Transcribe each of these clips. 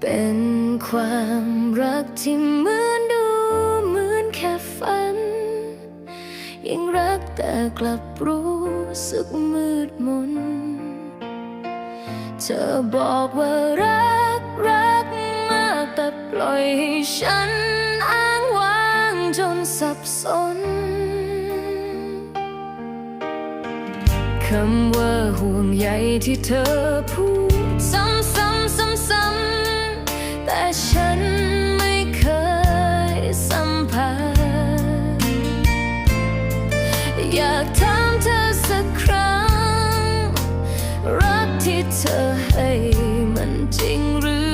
เป็นความรักที่เหมือนดูเหมือนแค่ฝัน ยิ่งรักแต่กลับรู้สึกมืดมน เธอบอกว่ารักรักมากแต่ปล่อยให้ฉันอ้างว้างจนสับสนคำว่าห่วงใยที่เธอพูดซ้ำซ้ำซ้ำซ้ำ แต่ฉันไม่เคยสัมผัส อยากถามเธอสักครั้ง รักที่เธอให้มันจริงหรือ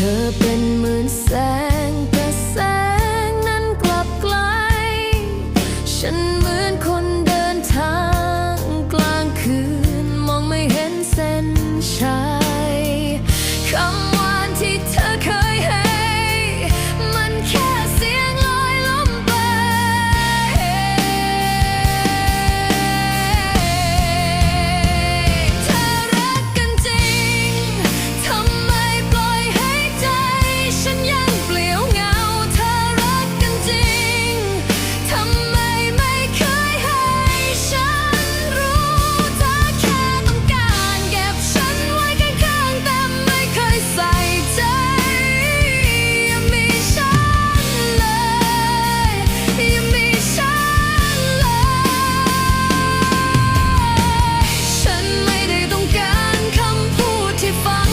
ธอเป็นเหมือนแสงแต่แสงนั้นกลับไกล ฉันเหมือนคนเดินทางกลางคืนมองไม่เห็นเส้นชัย ฉัน